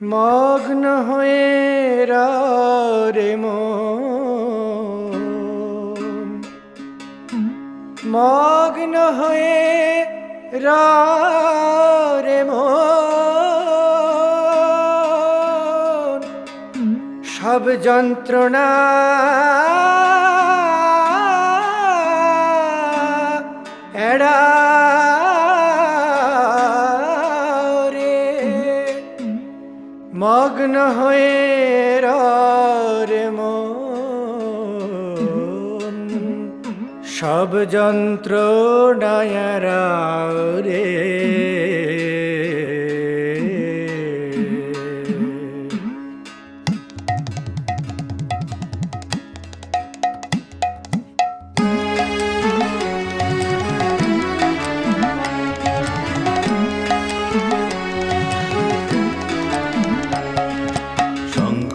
মগ্ন হয়ে রে মগ্ন হয়ে রে সব যন্ত্রণা এড়া মগ্ন হয়ে রে মন। সব যন্ত্র ডায়ারা রে।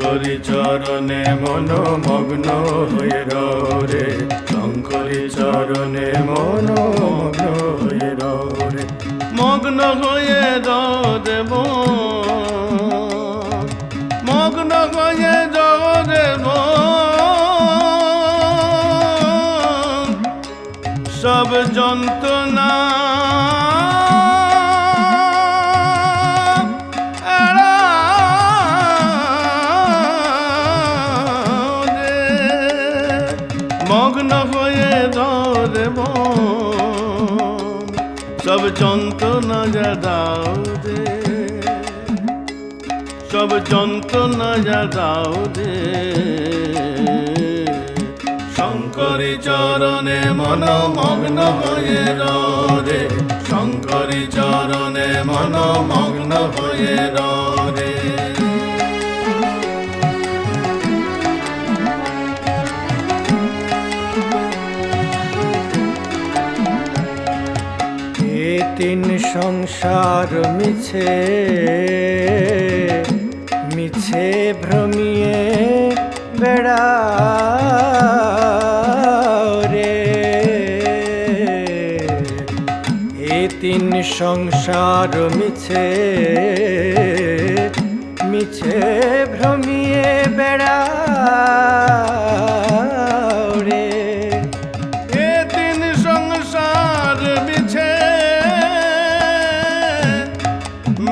শঙ্করী চরণে মন মগ্ন হয়ে রে শঙ্করী চরণে মন মগ্ন হয়ে রে মগ্ন হয়ে দেব মগ্ন হয়ে দেব সব যন্ত্রণা সব যন্ত্রণা যা দাও দে। সব যন্ত্রণা যা দাও দে। শঙ্করী চরণে মন মগ্ন হয়ে রে শঙ্করী চরণে মন মগ্ন হয়ে রে তিন সংসার মিছে মিছে ভ্রমিয়ে বেড়া রে। এ তিন সংসার মিছে মিছে ভ্রমিয়ে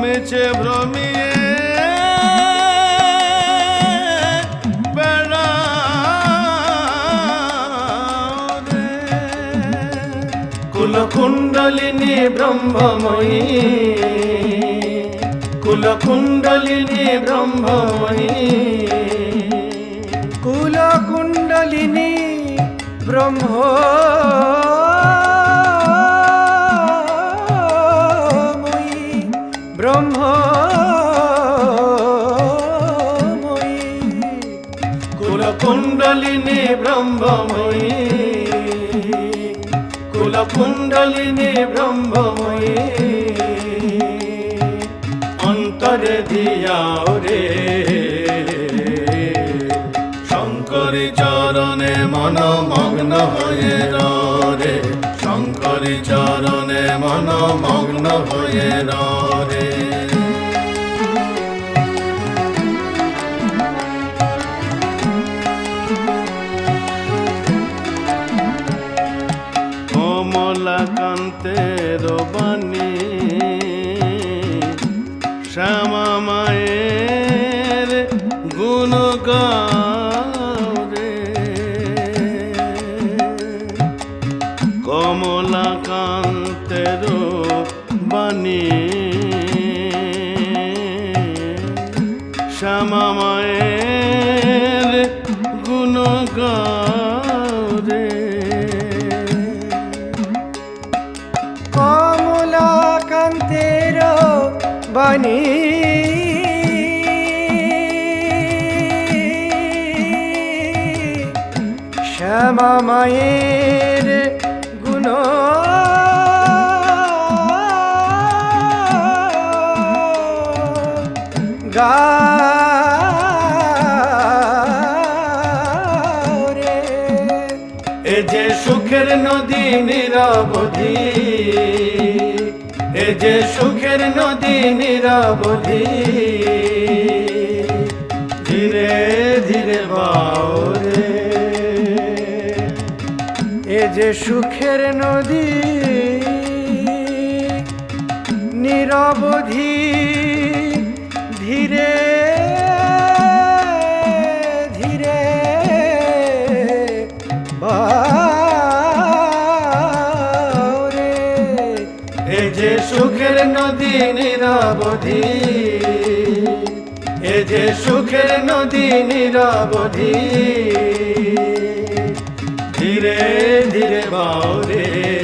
মিছে ভ্রমিয়ে। কুলকুণ্ডলিনী ব্রহ্মময়ী। কুলকুণ্ডলিনী ব্রহ্মময়ী। কুল কুণ্ডলিনী ব্রহ্ম ব্রহ্ম ব্রহ্মময়ী। কুলকুণ্ডলিনী ব্রহ্মময়ী। অন্তরে দিয়াও রে। শঙ্করী চরণে মন মগ্ন হয়ে রে শঙ্করী চরণে মন মগ্ন হয়ে রে শ্যামা মায়ের গুণ রে। কমলাকান্তের বাণী। শ্যামা বাণী শ্যামা মায়ের গুণ। রে এ যে সুখের নদী নিরবধি যে সুখের নদী নিরবধি ধীরে ধীরে বাউরে। এ যে সুখের নদী নিরবধি ধীরে যে সুখের নদী নিরবধি এ যে সুখের নদী নিরবধি ধীরে ধীরে বাউরে